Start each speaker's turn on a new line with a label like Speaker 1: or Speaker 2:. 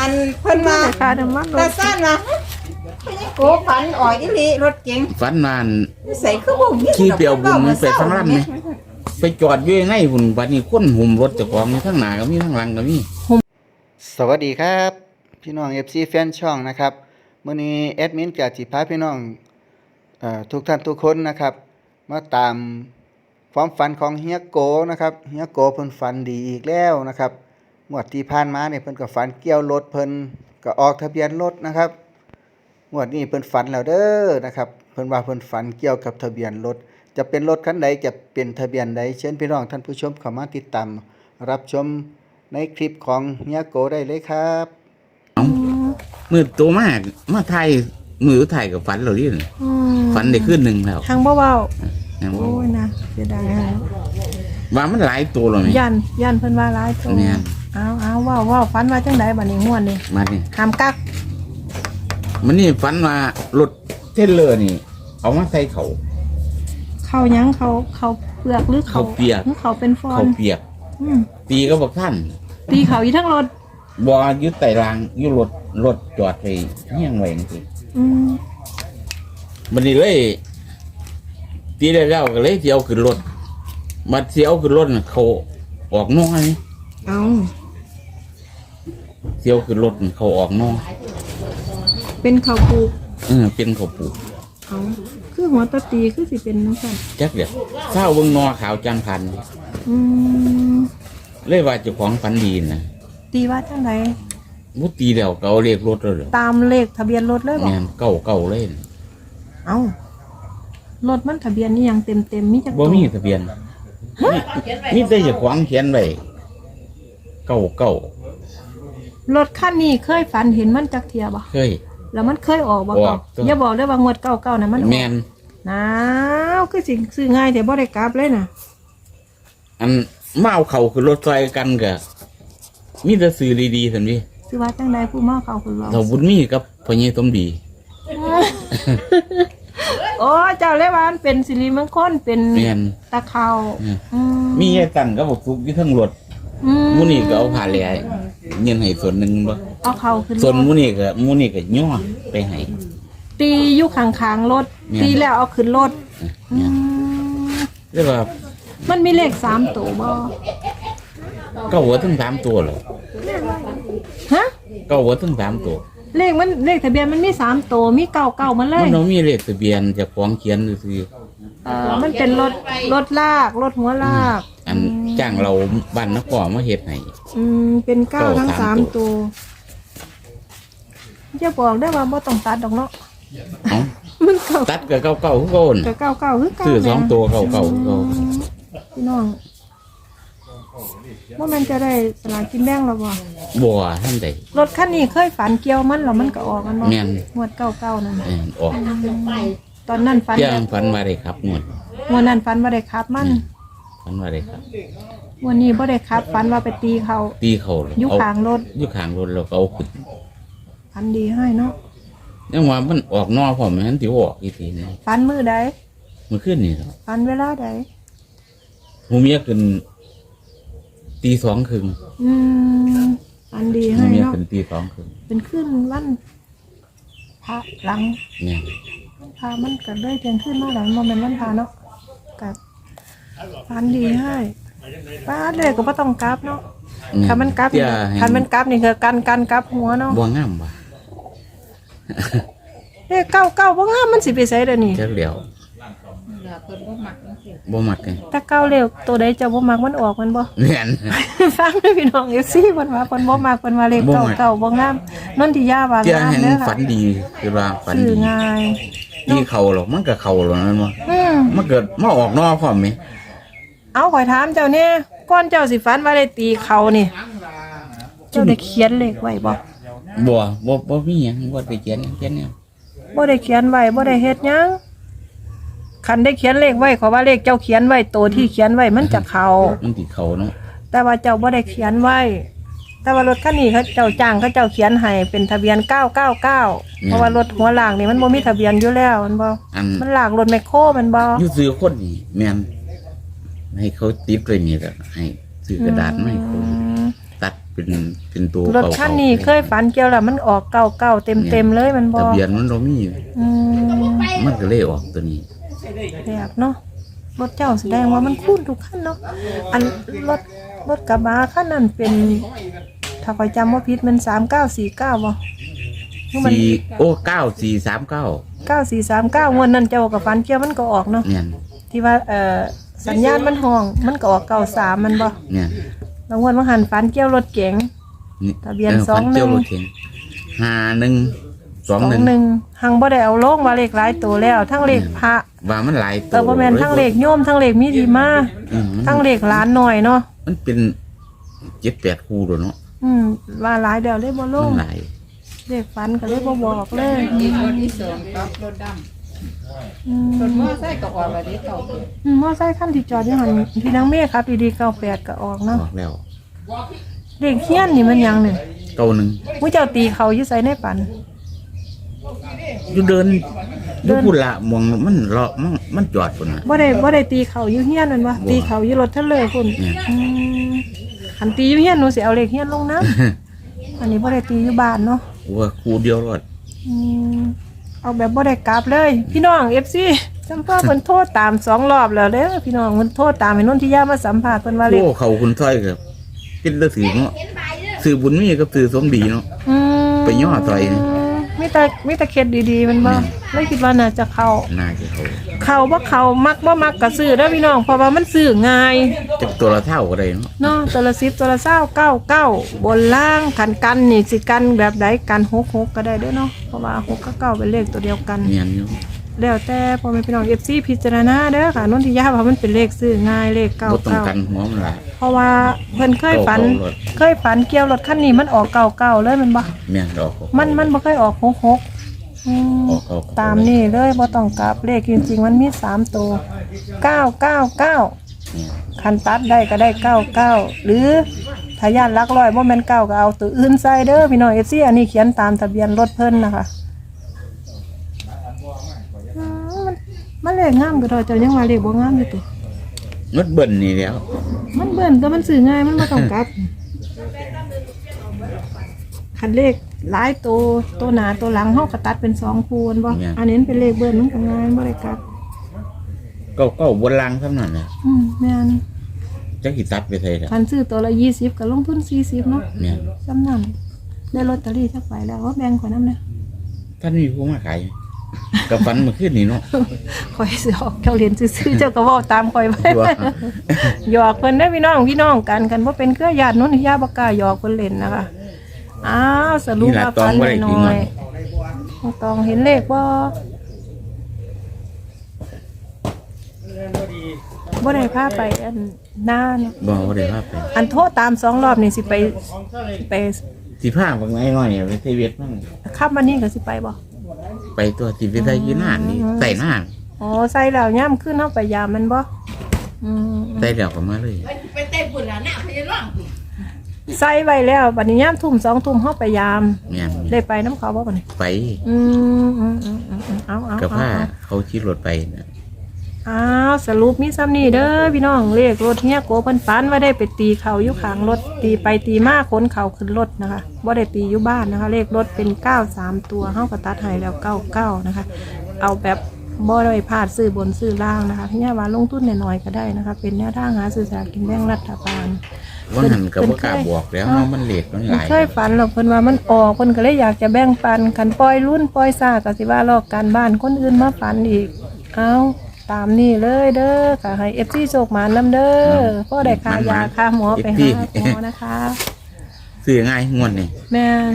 Speaker 1: อันเพิ่นว่า
Speaker 2: ค่าน้ำมันร
Speaker 1: ตา
Speaker 2: ถ
Speaker 1: ซ่านว่าเพิ่นยังโกฝันอ่อยอีหลีรถเก๋ง
Speaker 3: ฝันนาน
Speaker 1: ใส่คือบ่มี
Speaker 3: ขี่เปรียวบุญไปข้างล่างไหมไปจอดอยู่ในหุ่นบัดนี้คนหุ่มรถเจ้าของมีทั้งหน้าก็มีทั้งหลังก็มี
Speaker 4: สวัสดีครับ พี่น้อง FC แฟนช่องนะครับมื้อนี้แอดมินจะสิพาพี่น้องเอ่อทุกท่านทุกคนนะครับ มาตามความฝันของเฮียโกนะครับเฮียโกเพิ่นฝันดีอีกแล้วนะครับ งวดที่ผ่านมาเนี่ยเพิ่นก็ฝันเกี่ยวรถเพิ่นก็ออกทะเบียนรถนะครับงวดนี้เพิ่นฝันแล้วเด้อนะครับเพิ่นว่าเพิ่นฝันเกี่ยวกับทะเบียนรถจะเป็นรถคันใดจะเป็นทะเบียนใดเชิญพี่น้องท่านผู้ชมเข้ามาติดตามรับชมในคลิปของเฮียโกได้เลยครับ
Speaker 3: มือตัวมากมาไทยมือไทยกับฝันเราดิ
Speaker 2: อืม
Speaker 3: ฝันได้ขึ้นหนึ่งแล้ว
Speaker 2: ทางบ่เว้า
Speaker 3: นะว่า
Speaker 2: โอ้ยนะเสียดายฮะ
Speaker 3: ว่ามันหลายตัวแล้วนี่
Speaker 2: ยันยันเพิ่นว่าหลายตัว
Speaker 3: แม่น
Speaker 2: เอาเอาเว้าเว้าฝันว่าจังไดบัดนี้ม่วนนี่
Speaker 3: มานี่
Speaker 2: ห้ามกัก
Speaker 3: มันนี่ฝันว่ารถเทรลเลอร์นี่ เอามาใส่เขา
Speaker 2: เข้าหยังเขาเขาเปลือกหรือเขา
Speaker 3: เขาเปียก
Speaker 2: หรือเขาเป็นฟอ
Speaker 3: เขา
Speaker 2: น
Speaker 3: เปียก
Speaker 2: อืม
Speaker 3: ตีก็บอกท่าน
Speaker 2: ตีเขาอีทั้งรถ
Speaker 3: บอยึดไต่รางอยึดรถรถจอดไปเฮี้ยงไว้จังซี่
Speaker 2: อืม
Speaker 3: มันนี่เลยตีได้แล้วก็เลยเที่ยวขึ้นรถมาเที่ยวขึ้นรถน่ะเขาออกน้อย
Speaker 2: เอา
Speaker 3: เที่ยวขึ้นรถน่ะเขาออกน้อย
Speaker 2: เป็นเขาปลูก
Speaker 3: เออเป็นเขาปลูก
Speaker 2: เอาคือหัวตะตีคือสิเป็นน้ำกัน
Speaker 3: จักเดียวเศร้าเบิ่งนอขาวจังพัน
Speaker 2: อืม
Speaker 3: เลยว่าเจ้าของฝันดีนะ
Speaker 2: ตีว่าจังได
Speaker 3: มุตีเดียวก็เอาเรียกรถเลยเหรอ
Speaker 2: ตามเลขทะเบียนรถเลยบ่
Speaker 3: แม่นเก่าเก่าเลยน่ะ
Speaker 2: เอารถมันทะเบียนนี่ยังเต็มเต็มๆมีจัก
Speaker 3: บ่
Speaker 2: ตัว
Speaker 3: มีทะเบียนมีแต่เจ้าของเขียนไว้เก่าเก่า ร
Speaker 2: ถคันนี้เคยฝันเห็นมันจักเทียบ่
Speaker 3: เคย
Speaker 2: แล้วมันเคยออกบ่
Speaker 3: อ
Speaker 2: เก่า
Speaker 3: อกตัว
Speaker 2: อย่าบอกเลยว่างวดเก่าๆนะมันออก
Speaker 3: แม่น
Speaker 2: หนาวคือสิซื้อง่ายแต่บ่ได้กลับเลยน่ะ
Speaker 3: อันมาเอาเขาคือรถไฟกันก็มีแต่สื่อดีๆซั่นดิ
Speaker 2: ซื้อว่าจังไดผู้มาเขาคือเรา
Speaker 3: เราบุญมีกับพ่อใหญ่สมดี
Speaker 2: โอ้เจ้าเลยว่ามันเป็นสิริมงคลเป็น
Speaker 3: แม่น
Speaker 2: ตะเขา
Speaker 3: แม่น
Speaker 2: อื
Speaker 3: มีไอ้ตันก็บอกทุกที่ทั้งรถ
Speaker 2: อื
Speaker 3: หมูนี่ก็เอาผ่าแหล่ เงินให้ส่วนหนึงบ่
Speaker 2: เอาเขาขึ้น
Speaker 3: ส่วนห
Speaker 2: ร
Speaker 3: มู
Speaker 2: ถ
Speaker 3: นี่ก็หมูนี่ก็ย่อไปให้
Speaker 2: ตีอยู่ข้างๆรถ
Speaker 3: แม่น
Speaker 2: ตีแล้วเอาขึ้นรถอื
Speaker 3: เนี่ย
Speaker 2: ม
Speaker 3: เรียกว่า
Speaker 2: มันมีเลขสามตัวบ่
Speaker 3: เก้าหัวถึงสามตัวเหรอ
Speaker 2: ฮะ
Speaker 3: เก้าหัวถึงสามตัว
Speaker 2: เลขมันเลขทะเบียนมันมีสามตัวมีเก่าเก่าๆมันเล
Speaker 3: มั
Speaker 2: ย
Speaker 3: นเรามีเลขทะเบียนเจากของเขียนซื่อ
Speaker 2: เออมันเป็นรถรถลากรถหัวลาก
Speaker 3: ๆอันจ้างเราบ้านนครมาเฮ็ดให้
Speaker 2: อืมเป็นเก้า
Speaker 3: เก้า
Speaker 2: ทั้ง
Speaker 3: สา
Speaker 2: สามม
Speaker 3: ตั
Speaker 2: ตัววจะบอกได้ว่าบ่ต้องตัดดอกเนาะ
Speaker 3: เอ้า
Speaker 2: มันเก่า
Speaker 3: ตัดกับเก้าเก้าคือโกน
Speaker 2: กับเก้าเก้าคือเก้า
Speaker 3: ซื้อสอง
Speaker 2: แหม
Speaker 3: ตัวเก้าเก้าคือเก้า
Speaker 2: พี่น้องว่ามันจะได้สลากกินแบ่งหรอบ่
Speaker 3: บัวท่านใด
Speaker 2: รถคันนี้เคยฝันเกี่ยวมันแล้วมันก็ออกกันบ่
Speaker 3: แม่น
Speaker 2: งวดเก้าเก้านั่น
Speaker 3: เออออก
Speaker 2: ตอนนั้นฝัน
Speaker 3: เที่ยงฝันว่าได้ครับงวด
Speaker 2: งวดนั้นฝันว่าได้ขับมัน
Speaker 3: ฝันว่าได้ครับ
Speaker 2: ง วันนี้บ่ได้ขับ ฝันว่าไปตีเขา
Speaker 3: ตีเขาเลย
Speaker 2: อยู่
Speaker 3: เอา
Speaker 2: ข้างรถ
Speaker 3: อยู่ข้างรถแล้วก็เอาขึ้น
Speaker 2: ฝันดีให้เนาะ
Speaker 3: ยังว่ามันออกนอกพร้อมมันสิออกอีกทีนึง
Speaker 2: ฝันมือใด
Speaker 3: มันขึ้นนี่ครับ
Speaker 2: ฝันเวลาใด
Speaker 3: หูเมียขึ้นตีสองครึ่ง
Speaker 2: อืมฝันดี
Speaker 3: หู
Speaker 2: ให้
Speaker 3: เมีย
Speaker 2: เนาะ
Speaker 3: ขึ้นตีสองครึ่ง
Speaker 2: เป็นขึ้นวันพระหลัง
Speaker 3: เนี่ย
Speaker 2: วันพระมันก็เลยเที่ยงขึ้นมาหลังบ่แม่นวันพระเนาะกับฝันดีให้ ป้าเลยก็บ่ต้องกลับเนาะถ้ามันกลับ
Speaker 3: เที่ย
Speaker 2: ถ้ามันกลับนี่คือกันกันกลับหัวเนาะ
Speaker 3: บัวงามว่ะ
Speaker 2: เลขเก้าเก้าบ่งามมันสิไปไสเด้อนี่
Speaker 3: เจ้าเหลียวบ่มักไง
Speaker 2: ถ้าเก้าเลขตัวใดจะบ่มักมันออกมันบ่
Speaker 3: เนี่ย
Speaker 2: ฟังเด้อพี่น้อง FC เพิ่นว่าเพิ่นบ่มักเพิ่นว่าเลข
Speaker 3: บ่
Speaker 2: เก้า
Speaker 3: มัก
Speaker 2: เก้าบ่งามนนทิยาว่า
Speaker 3: เจ้างา
Speaker 2: ม
Speaker 3: แห่ง
Speaker 2: เด้อ
Speaker 3: ฝั
Speaker 2: ค่ะ
Speaker 3: นดีคือว่าฝัน
Speaker 2: ซื้อ
Speaker 3: ดี
Speaker 2: ง่าย
Speaker 3: ตีเขาหรอกมันก็เขาหรอกนั่นวะ
Speaker 2: อืม
Speaker 3: มันเกิดมาออกนอกพร้อมไหม
Speaker 2: เอาข่อยถามเจ้าเนี่ยก่อนเจ้าสิฝันว่าได้ตีเขานี่เจ้าได้เขียนเลขไว้บ่
Speaker 3: บัวบ่บ่มีหยังบ่ได้เขียนหยังเขียนเนี่ย
Speaker 2: บ่ได้เขียนไว้บ่ได้เฮ็ดหยังคันได้เขียนเลขไว้ขอว่าเลขเจ้าเขียนไว้ตัวที่เขียนไว้มันจะเข้า
Speaker 3: มันติเขาเนาะ
Speaker 2: แต่ว่าเจ้าบ่ได้เขียนไว้ แต่ว่ารถคันนี้เขาเจ้าจ้างเขาเจ้าเขียนให้เป็นทะเบียน999เพราะว่ารถหัวลากนี่มันบ่มีทะเบียนอยู่แล้วมันบ่
Speaker 3: อัน
Speaker 2: มันลากรถแมคโครมันบ่
Speaker 3: อยู่ซื้อคนนี่แม่น ให้เขาติดไว้นี่แหละให้ซื้อกระดาษมาให้เขา
Speaker 2: อืม
Speaker 3: ตัดไปเป็นเป็นตัว
Speaker 2: รถคันนี้เคยฝันเกี่ยวแล้วมันออกเก่าเก่าเต็มเต็มๆเลยมันบอ
Speaker 3: ทะเบียนมันเรามี
Speaker 2: อืม
Speaker 3: มันก็เลยออกตัวนี้
Speaker 2: แบบเนาะรถเจ้าแสดงว่ามันคุ้นทุกขั้นเนาะอันรถรถกระบะขั้นนั้นเป็นถ้าคอยจำว่าผิดมันสามเก้าสี่เก้าบ่หรือมัน
Speaker 3: สี่โอ้เก้าสี่สามเก้า
Speaker 2: เก้าสี่สามเก้างวดนั้นเจ้ากับฟันเกี่ยวมันก็ออกเนาะ
Speaker 3: เนี่ย
Speaker 2: ที่ว่าเอ่อ สัญญาณมันห้อง มันก็ออกเก้าสามมันบ่
Speaker 3: เนี่ย
Speaker 2: แล้วงวดมันหันฟันเกี่ยวรถเก๋ง
Speaker 3: นี่
Speaker 2: ทะเบียน
Speaker 3: ออ
Speaker 2: สองหนึ่ง
Speaker 3: ฟัเจียวรถเข็นห้าหนึ่งส
Speaker 2: ส
Speaker 3: อ
Speaker 2: องง
Speaker 3: หนึ่ง
Speaker 2: หนึ่งหังบ่ได้เอาลงว่าเลขหลายตัวแล้ว ทั้งเลขพระ
Speaker 3: ว่ามันหลาย
Speaker 2: เอ
Speaker 3: ตัว
Speaker 2: อบ่แม่นทั้งเลขโยมทั้งเลขมีดีมา
Speaker 3: อืม
Speaker 2: ทั้งเลขหลานหน่อยเนาะ
Speaker 3: มันเป็นเจ็ดแปดคู่ตัวเนาะ
Speaker 2: อืมว่าหลายเดี๋ยวเลยบ่ล
Speaker 3: มั
Speaker 2: ง
Speaker 3: นหลาย
Speaker 2: เลขฟันก็เลยบ่บอกเลย
Speaker 1: อีกรถที่สองกับรถด
Speaker 2: อื มำ
Speaker 1: รถมอไซค์ก็ออกแล้วเดิเก่า
Speaker 2: อืมมอไซค์คันที่จอดอยู่หั่นพี่นางเมฆครับ ดีๆ98ก็ออก
Speaker 3: บ
Speaker 2: เนาะ
Speaker 3: อกแล้ว
Speaker 2: เลขเฮียนนี่มันหยังเนี่ย
Speaker 3: เก้าหนึ่ง
Speaker 2: ผู้เจ้าตีเขาอยู่ไสในปัน
Speaker 3: อยู่เดินอ
Speaker 2: เดิ
Speaker 3: ยู่
Speaker 2: น
Speaker 3: พุ่นละมองมันเลาะมันมันจอดพุ่นน่ะ
Speaker 2: บ่ได้บ่ได้ตีเขาอยู่เฮียนแมันบ่ ตีเขาอยู่รถทะเลพุ่น
Speaker 3: เนี่ย
Speaker 2: อืมอันตีอยู่เฮียนหนูสิเอาเลขเฮียนลงน้ำอันนี้บ่ได้ตีอยู่บ้านเนาะ
Speaker 3: ว่าคู่เดียวรอด
Speaker 2: อืม เอาแบบบ่ได้กลับเลย พี่น้อง FC จำพ่อเพิ่นโทษตามสองรอบแล้วเด้อพี่น้องเพิ่นโทษตามให้นนทิยามาสัมภาษณ์เพิ่นว่าเลข
Speaker 3: โอ้เขาคุณท้อยกับเป็นตะถือเนาะสื่อบุญมีกับสื่อสมดีเนาะ
Speaker 2: อืม
Speaker 3: ไปย่อต่อยนี่
Speaker 2: มีแต่มีแต่เคล็ดดีๆมันบ่เลยคิดว่าน่าจะเข้า
Speaker 3: น่าจะเขา
Speaker 2: เข้าบ่เข้ามักบ่มักก็ซื้อเด้อพี่น้องเพราะว่ามันซื้อง่าย
Speaker 3: จะตัวละเท่าก็ได้เนาะ
Speaker 2: เนาะตัวละสิบตัวละเศร้าเก้าเก้าบนล่างขันกันนี่สิกันแบบใดกันหกหกก็ได้เด้วยเนาะเพราะว่าหกกับเก้าเป็นเลขตัวเดียวกัน
Speaker 3: เนียนอยู่
Speaker 2: แล้วแต่พ่อแม่พี่น้องเอฟซีพิจารณาเด้อค่ะนนทิยาว่ามันเป็นเลขซื้อง่ายเลขเก้า
Speaker 3: บ่ต้อง
Speaker 2: เก้า
Speaker 3: กันหัวมันหลาย
Speaker 2: เพราะว่าเพิ่นเคยฝัน
Speaker 3: เก้าเก้ารถ
Speaker 2: เคยฝันเกี่ยวรถคันนี้มันออกเก้าเก้าเลยแมันบ่
Speaker 3: แม่นดอก
Speaker 2: มันมันบ่เคยออกหกหกอืม
Speaker 3: ออกออก
Speaker 2: ตามนี่เลยบ่ต้องกลับเลขจริงๆ มันมีสามตัวเก้าเก้าเก้า
Speaker 3: เนี่ย
Speaker 2: คันตัดได้ก็ได้เก้าเก้าหรือถ้าญาติลักร้อยบ่แม่นเก้าก็เอาตัวอื่นใส่เด้อพี่น้องเอฟซีอันนี้เขียนตามทะเบียนรถเพิ่นนะคะอืม มันมันเลขงามก็ดอกเจ้ายังว่าเลขบ่งามอยู่ติ
Speaker 3: รถเบิ่นนี่แล้ว
Speaker 2: มันเบิ่นแต่มันซื้อง่ายมันบ่ต้องกลับคันเลขหลายตัวตัวหน้าตัวหลังเฮาก็ตัดเป็นสองคูณบ่อันนี้มันเป็นเลขเบิ่นมันก็ง่ายบ่ได้กลับ
Speaker 3: เก้าเก้าบนลังเท่านั้นน่ะ
Speaker 2: อืมแม่น
Speaker 3: จักสิตัดไปไสล่ะ
Speaker 2: คันซื้อตัวละ20ก็ลงทุน40เนาะ
Speaker 3: เนี่ย
Speaker 2: จำนั่นได้ลอตเตอรี่สักใบแล้วว่าแบ่งขอยน้ำเนี่ย
Speaker 3: ท่านมีผู้มาขาย กับฟันเมาขึ้นนี่เนาะ
Speaker 2: คอยซื้อออกเจ้าเรียนซื้อๆเจ้าก็เว่าตามคอยไว้
Speaker 3: ว่า
Speaker 2: หยอกเพิ่นได้อพี่น้องพี่น้องกันกันว่าเป็นเครือญาตินู้นญาติบกล้าหยอกเพิ่นเล่นนะคะอ้าวสรุป
Speaker 3: นี่ล่ะ
Speaker 2: ว่า
Speaker 3: ตอ
Speaker 2: ฟั
Speaker 3: ง
Speaker 2: น
Speaker 3: บ่ได้
Speaker 2: ห
Speaker 3: กิน
Speaker 2: น่
Speaker 3: หน่
Speaker 2: อ
Speaker 3: อยย
Speaker 2: ๆตองเห็นเลขบ่บ่ได้พาไปอันหน้าเนาะ
Speaker 3: บอกว่าได้ภาพไป
Speaker 2: อันโทษตามสองรอบนี่สิไปไป
Speaker 3: สิผ้าบางไงหน่อยไปเทเวทมั่ง
Speaker 2: ขับมานี่ก็สิไปบ่
Speaker 3: ไปตัวสิไปได้ยี่นานนี่ใส่หน้า
Speaker 2: อ๋อใส่แล้วย่ํขึ้นเฮาไปยามมันบ่อืม
Speaker 3: ใส่แล้วก็มาเลย
Speaker 1: ไปเต้นปุ่นแล้วน่ะพยาล่อง
Speaker 2: ใส่ไว้แล้วบัดนี้ยามทุ่มสองทุ่มเฮาไปยาม
Speaker 3: แม่น
Speaker 2: ได้ไปน้ำเขาบ่บัดนี้
Speaker 3: ไป
Speaker 2: อืมอืมอืมอืมอืมเอาเอา
Speaker 3: กับ
Speaker 2: เอา
Speaker 3: ผ้า
Speaker 2: เอา
Speaker 3: เขาขี่รถไปนะ
Speaker 2: อ้าวสรุปมีซ้ำนี่เด้อพี่น้องเลขรถเฮียโกเพิ่นฝันว่าได้ไปตีเขาอยู่ข้างรถตีไปตีมาขนเขาขึ้นรถนะคะบ่ได้ตีอยู่บ้านนะคะ เลขรถเป็นเก้าสามตัวเฮาก็ตัดให้แล้วเก้าเก้านะคะ เอาแบบบ่ได้พลาดซื้อบนซื้อล่างนะคะพี่ยาว่าลงทุนน้อยๆก็ได้นะคะ เป็นแนวทางหาซื้อสลากกินแบ่งรัฐบาล
Speaker 3: ว่าหันกับว่ากล้าบอกแล้วเนาะมันเลทมันหลาย
Speaker 2: เคยฝันหรอกเพิ่นว่ามันออกเพิ่นก็เลยอยากจะแบ่งปันคันปล่อยรุ่นปล่อยซ่าก็สิว่าลอกการบ้านคนอื่นมาฝันอีก เอา ตามนี่เลยเด้อค่ะให้ FC โชคหมานนํเด้อพ่อได้ค่ายาค่าหมอไปหาหมอนะคะ
Speaker 3: ซื้อง่ายงวดนี่
Speaker 2: แม่น